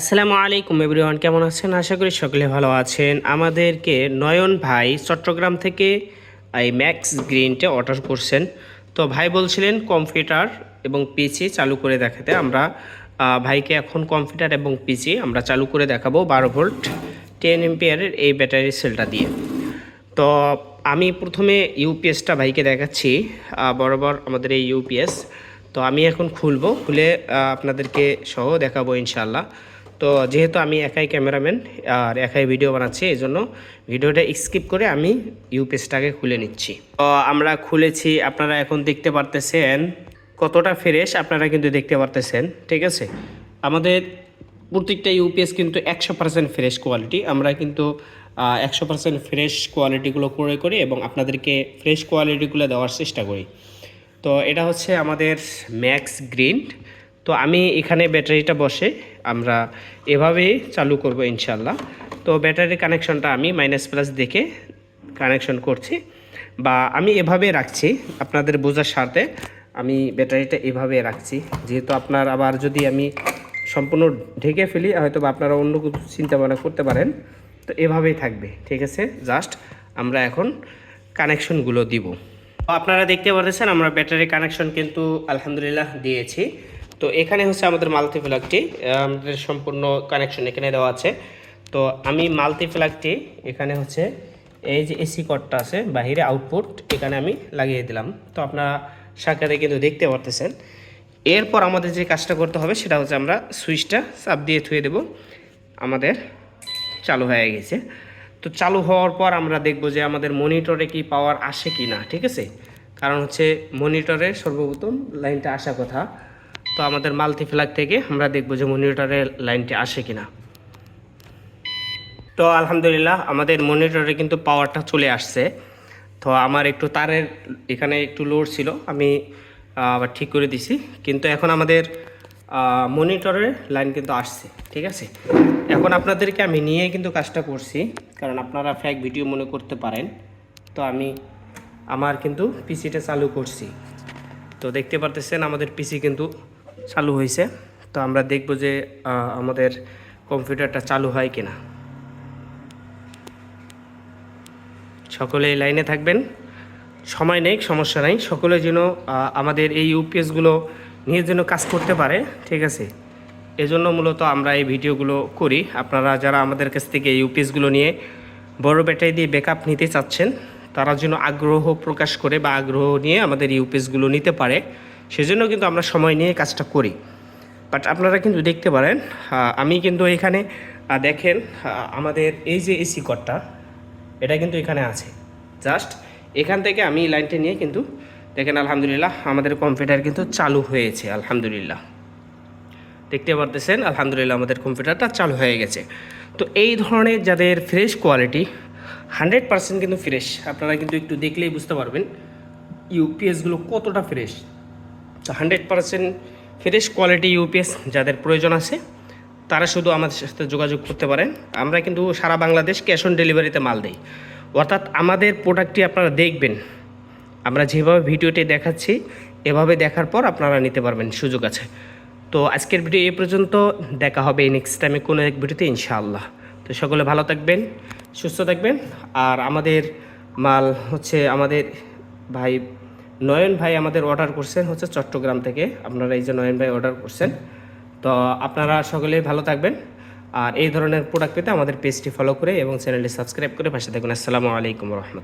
আসসালামু আলাইকুম এভরিওয়ান, কেমন আছেন? আশা করি সকলে ভালো আছেন। আমাদেরকে নয়ন ভাই চট্টগ্রাম থেকে এই ম্যাক্স গ্রিনটা অর্ডার করছেন। তো ভাই বলছিলেন কম্পিউটার এবং পিসি চালু করে দেখাতে। আমরা ভাইকে এখন কম্পিউটার এবং পিসি আমরা চালু করে দেখাবো বারো ভোল্ট, টেন এমপিয়ারের এই ব্যাটারি সেলটা দিয়ে। তো আমি প্রথমে ইউপিএসটা ভাইকে দেখাচ্ছি বরাবর আমাদের এই ইউপিএস। তো আমি এখন খুলবো, খুলে আপনাদেরকে সহ দেখাবো ইনশাল্লাহ তো যেহেতু আমি একাই ক্যামেরাম্যান আর একাই ভিডিও বানাচ্ছি, এই জন্য ভিডিওটা স্কিপ করে আমি ইউপিএসটাকে খুলে নিচ্ছি। তো আমরা খুলেছি, আপনারা এখন দেখতে পারতেছেন কতটা ফ্রেশ আপনারা কিন্তু দেখতে পারতেছেন, ঠিক আছে? আমাদের প্রত্যেকটা ইউপিএস কিন্তু একশো পার্সেন্ট ফ্রেশ কোয়ালিটি আমরা কিন্তু একশো পার্সেন্ট ফ্রেশ কোয়ালিটিগুলো করে করি এবং আপনাদেরকে ফ্রেশ কোয়ালিটিগুলো দেওয়ার চেষ্টা করি। তো এটা হচ্ছে আমাদের ম্যাক্স গ্রিন তো আমি এখানে ব্যাটারিটা বসে আমরা এভাবেই চালু করব ইনশাল্লাহ তো ব্যাটারি কানেকশনটা আমি মাইনাস প্লাস দেখে কানেকশন করছি বা আমি এভাবে রাখছি, আপনাদের বোঝার স্বার্থে আমি ব্যাটারিটা এভাবে রাখছি। যেহেতু আপনার আবার যদি আমি সম্পূর্ণ ঢেকে ফেলি, হয়তো বা আপনারা অন্য কিছু চিন্তা ভাবনা করতে পারেন, তো এভাবেই থাকবে, ঠিক আছে? জাস্ট আমরা এখন কানেকশনগুলো দিব। আপনারা দেখতে পাচ্ছেন আমরা ব্যাটারি কানেকশন কিন্তু আলহামদুলিল্লাহ দিয়েছি। তো এখানে হচ্ছে আমাদের মাল্টি ফ্ল্যাগটি আমাদের সম্পূর্ণ কানেকশন এখানে দেওয়া আছে। তো আমি মাল্টি ফ্ল্যাগটি এখানে হচ্ছে এই যে এসি কটটা আছে, বাহিরে আউটপুট এখানে আমি লাগিয়ে দিলাম। তো আপনারা সাক্ষাতে কিন্তু দেখতে পারতেছেন। এরপর আমাদের যে কাজটা করতে হবে, সেটা হচ্ছে আমরা সুইচটা চাপ দিয়ে থুয়ে দেব। আমাদের চালু হয়ে গেছে। তো চালু হওয়ার পর আমরা দেখব যে আমাদের মনিটরে কি পাওয়ার আসে কি না ঠিক আছে? কারণ হচ্ছে মনিটরে সর্বপ্রথম লাইনটা আসা কথা। তো আমাদের মাল্টি ফ্ল্যাগ থেকে আমরা দেখব যে মনিটরের লাইনটি আসে কিনা। তো আলহামদুলিল্লাহ, আমাদের মনিটরে কিন্তু পাওয়ারটা চলে আসছে। তো আমার একটু তারের এখানে একটু লোড ছিল, আমি আবার ঠিক করে দিছি। কিন্তু এখন আমাদের মনিটরের লাইন কিন্তু আসছে, ঠিক আছে? এখন আপনাদেরকে আমি নিয়ে কিন্তু কাজটা করছি, কারণ আপনারা ফ্যাক ভিডিও মনে করতে পারেন। তো আমি আমার কিন্তু পিসিটা চালু করছি। তো দেখতে পারতেছেন, আমাদের পিসি কিন্তু চালু হয়েছে। তো আমরা দেখব যে আমাদের কম্পিউটারটা চালু হয় কিনা। সকলে এই লাইনে থাকবেন। সময় নেই, সমস্যা নাই। সকলে যেন আমাদের এই ইউপিএসগুলো নিয়ে যেন কাজ করতে পারে, ঠিক আছে? এজন্য মূলত আমরা এই ভিডিওগুলো করি। আপনারা যারা আমাদের কাছ থেকে এই ইউপিএসগুলো নিয়ে বড় ব্যাটারি দিয়ে ব্যাকআপ নিতে চাচ্ছেন, তারা যেন আগ্রহ প্রকাশ করে বা আগ্রহ নিয়ে আমাদের ইউপিএসগুলো নিতে পারে। সেজন্য কিন্তু আমরা সময় নিয়ে কাজটা করি। বাট আপনারা কিন্তু দেখতে পারেন আমি কিন্তু এখানে দেখেন আমাদের এই যে এসি কটটা এটা কিন্তু এখানে আছে। জাস্ট এখান থেকে আমি লাইনটা নিয়ে কিন্তু, দেখেন আলহামদুলিল্লাহ, আমাদের কম্পিউটার কিন্তু চালু হয়েছে, আলহামদুলিল্লাহ। দেখতে পারতেছেন, আলহামদুলিল্লাহ আমাদের কম্পিউটারটা চালু হয়ে গেছে। তো এই ধরনের যাদের ফ্রেশ কোয়ালিটি হান্ড্রেড পার্সেন্ট কিন্তু ফ্রেশ আপনারা কিন্তু একটু দেখলেই বুঝতে পারবেন ইউপিএসগুলো কতটা fresh hundred percent fresh quality UPS যাদের প্রয়োজন আছে, তারা শুধু আমাদের সাথে যোগাযোগ করতে পারেন। আমরা কিন্তু সারা বাংলাদেশ ক্যাশ অন ডেলিভারিতে মাল দিই। অর্থাৎ আমাদের প্রোডাক্টটি আপনারা দেখবেন। আমরা যেভাবে ভিডিওটি দেখাচ্ছি, এভাবে দেখার পর আপনারা নিতে পারবেন, সুযোগ আছে। তো আজকের ভিডিও এই পর্যন্ত, দেখা হবে নেক্সট টাইমে কোনো এক ভিডিওতে, ইনশাআল্লাহ। তো সকলে ভালো থাকবেন, সুস্থ থাকবেন। আর আমাদের মাল হচ্ছে আমাদের ভাই নয়ন ভাই আমাদের অর্ডার করছেন হচ্ছে চট্টগ্রাম থেকে। আপনারা এই যে নয়ন ভাই অর্ডার করছেন। তো আপনারা সকলেই ভালো থাকবেন। আর এই ধরনের প্রোডাক্ট পেতে আমাদের পেজটি ফলো করে এবং চ্যানেলটি সাবস্ক্রাইব করে পাশে থাকুন। আসসালামু আলাইকুম রহমতুল্লাহ।